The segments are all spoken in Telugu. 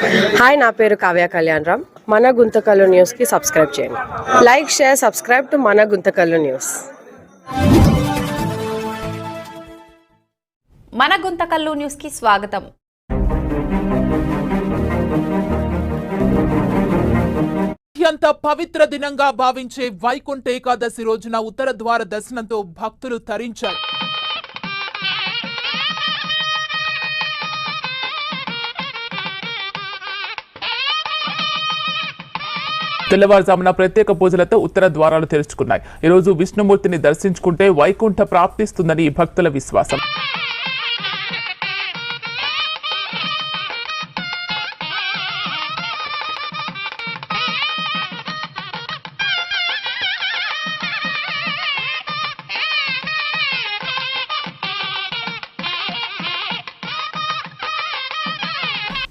హాయ్ నా పేరు కావ్య కళ్యాణ్ రామ్. మన గుంతకల్లు న్యూస్కి సబ్స్క్రైబ్ చేయండి. లైక్ షేర్ సబ్స్క్రైబ్ టు మన గుంతకల్లు న్యూస్ మన గుంతకల్లు న్యూస్కి స్వాగతం. అత్యంత పవిత్ర దినంగా భావించే వైకుంఠ ఏకాదశి రోజున ఉత్తర ద్వార దర్శనంతో భక్తులు తరించారు. తెల్లవారుజామున ప్రత్యేక పూజలతో ఉత్తర ద్వారాలు తెరుచుకున్నాయి. ఈరోజు విష్ణుమూర్తిని దర్శించుకుంటే వైకుంఠ ప్రాప్తిస్తుందని భక్తుల విశ్వాసం.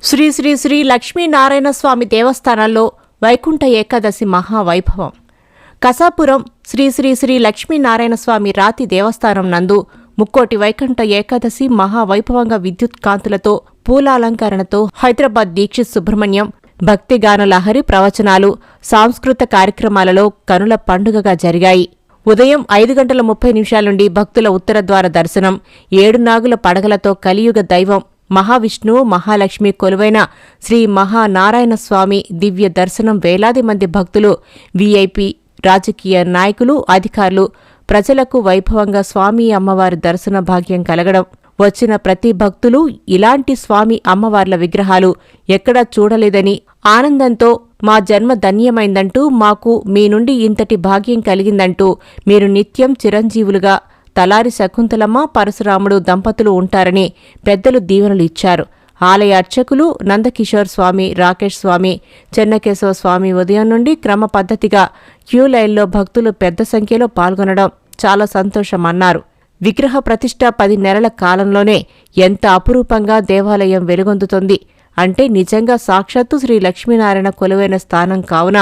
శ్రీ శ్రీ శ్రీ లక్ష్మీనారాయణ స్వామి దేవస్థానంలో వైకుంఠ ఏకాదశి మహావైభవం. కసాపురం శ్రీ శ్రీ శ్రీ లక్ష్మీనారాయణ స్వామి రాతి దేవస్థానం నందు ముక్కోటి వైకుంఠ ఏకాదశి మహావైభవంగా విద్యుత్ కాంతులతో పూలాలంకరణతో హైదరాబాద్ దీక్షిత్ సుబ్రహ్మణ్యం భక్తిగాన లహరి ప్రవచనాలు సాంస్కృత కార్యక్రమాలలో కనుల పండుగగా జరిగాయి. ఉదయం ఐదు గంటల ముప్పై నిమిషాల నుండి భక్తుల ఉత్తర ద్వార దర్శనం ఏడు నాగుల పడగలతో కలియుగ దైవం మహావిష్ణు మహాలక్ష్మి కొలువైన శ్రీ మహానారాయణ స్వామి దివ్య దర్శనం వేలాది మంది భక్తులు వీఐపీ రాజకీయ నాయకులు అధికారులు ప్రజలకు వైభవంగా స్వామి అమ్మవారి దర్శన భాగ్యం కలగడం. వచ్చిన ప్రతి భక్తులు ఇలాంటి స్వామి అమ్మవార్ల విగ్రహాలు ఎక్కడా చూడలేదని ఆనందంతో మా జన్మ ధన్యమైందంటూ మాకు మీ నుండి ఇంతటి భాగ్యం కలిగిందంటూ మీరు నిత్యం చిరంజీవులుగా తలారి శకుంతలమ్మ పరశురాముడు దంపతులు ఉంటారని పెద్దలు దీవెనలు ఇచ్చారు. ఆలయ అర్చకులు నందకిషోర్ స్వామి రాకేష్ స్వామి చెన్నకేశవ స్వామి ఉదయం నుండి క్రమ పద్ధతిగా క్యూ లైన్లో భక్తులు పెద్ద సంఖ్యలో పాల్గొనడం చాలా సంతోషమన్నారు. విగ్రహ ప్రతిష్ట పది నెలల కాలంలోనే ఎంత అపురూపంగా దేవాలయం వెలుగొందుతుంది అంటే నిజంగా సాక్షాత్తు శ్రీ లక్ష్మీనారాయణ కొలువైన స్థానం కావున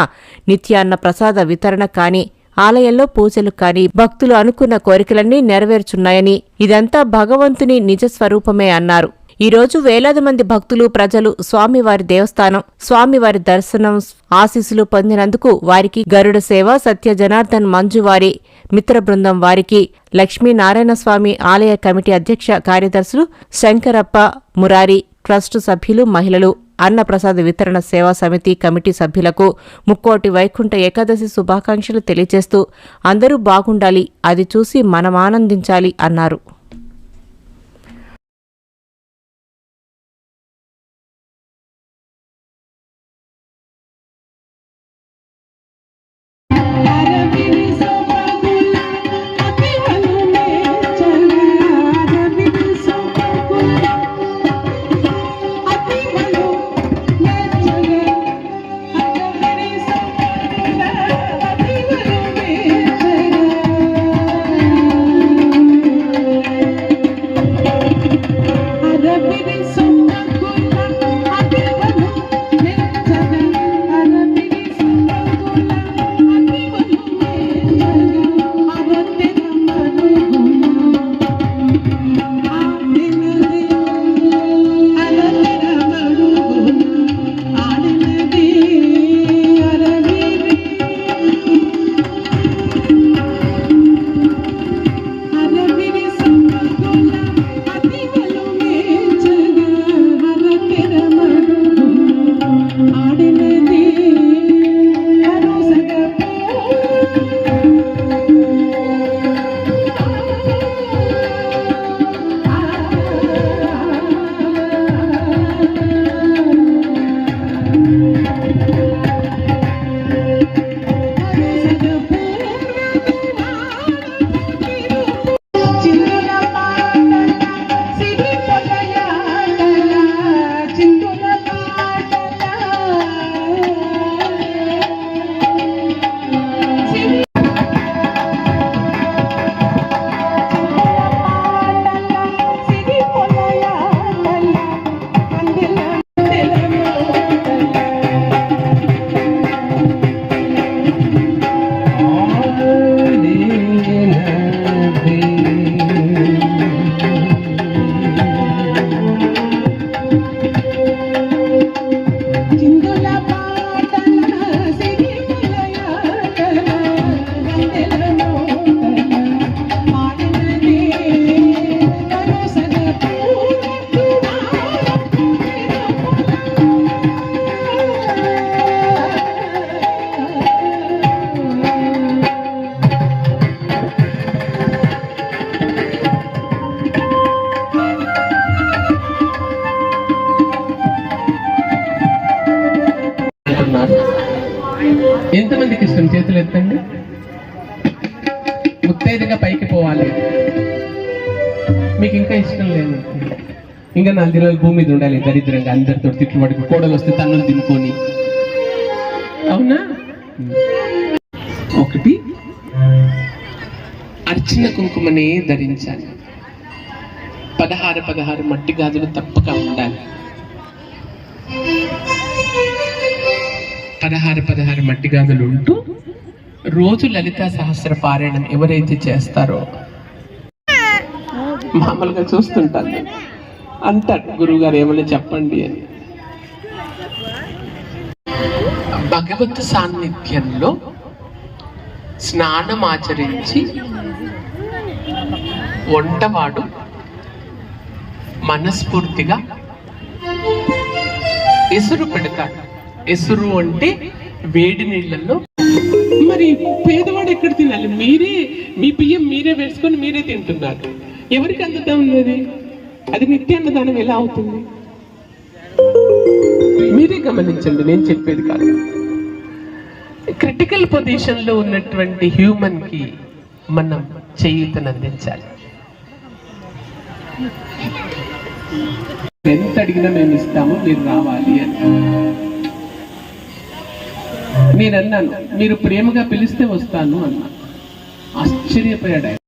నిత్యాన్న ప్రసాద వితరణ కానీ ఆలయంలో పూజలు కాని భక్తులు అనుకున్న కోరికలన్నీ నెరవేర్చున్నాయని. ఇదంతా భగవంతుని నిజ స్వరూపమే అన్నారు. ఈ రోజు వేలాది మంది భక్తులు ప్రజలు స్వామివారి దేవస్థానం స్వామివారి దర్శనం ఆశీస్సులు పొందినందుకు వారికి గరుడ సేవ సత్య జనార్దన్ మంజువారి మిత్ర బృందం వారికి లక్ష్మీనారాయణస్వామి ఆలయ కమిటీ అధ్యక్ష కార్యదర్శులు శంకరప్ప మురారి ట్రస్టు సభ్యులు మహిళలు అన్నప్రసాద వితరణ సేవా సమితి కమిటీ సభ్యులకు ముక్కోటి వైకుంఠ ఏకాదశి శుభాకాంక్షలు తెలియజేస్తూ అందరూ బాగుండాలి అది చూసి మనం ఆనందించాలి అన్నారు. చేతులు ఎత్తండి. ముత్తైదుగా పైకి పోవాలి. మీకు ఇంకా ఇష్టం లేదు. ఇంకా నాలుగు రోజులు భూమి మీద ఉండాలి దరిద్రంగా. అందరితో తిట్లు పడుకు కోడలు వస్తే తన్నులు దింపుకొని అవునా? ఒకటి అర్చన కుంకుమనే ధరించాలి. పదహారు పదహారు మట్టి గాజులు తప్పక ఉండాలి. పదహారు పదహారు మట్టి గాజులు ఉంటూ రోజు లలిత సహస్ర పారాయణం ఎవరైతే చేస్తారో మామూలుగా చూస్తుంటాను నేను. అంటాడు గురువుగారు ఏమైనా చెప్పండి అని భగవత్ సాన్నిధ్యంలో స్నానం ఆచరించి వంటవాడు మనస్ఫూర్తిగా ఎసురు పెడతాడు ఎసురు అంటే వేడి నీళ్ళల్లో. మరి పేదవాడు ఎక్కడ తినాలి? మీరే మీ బియ్యం మీరే వేసుకొని మీరే తింటున్నారు. ఎవరికి అందుతా ఉన్నది అది నిత్యాన్నదానం ఎలా అవుతుంది? మీరే గమనించండి నేను చెప్పేది కాదు. క్రిటికల్ పొజిషన్లో ఉన్నటువంటి హ్యూమన్కి మనం చేయూతను అందించాలి. ఎంత అడిగినా మేము ఇస్తాము మీరు రావాలి అని. నేను అన్నాను మీరు ప్రేమగా పిలిస్తే వస్తాను అన్నా. ఆశ్చర్యపోయాడు ఆయన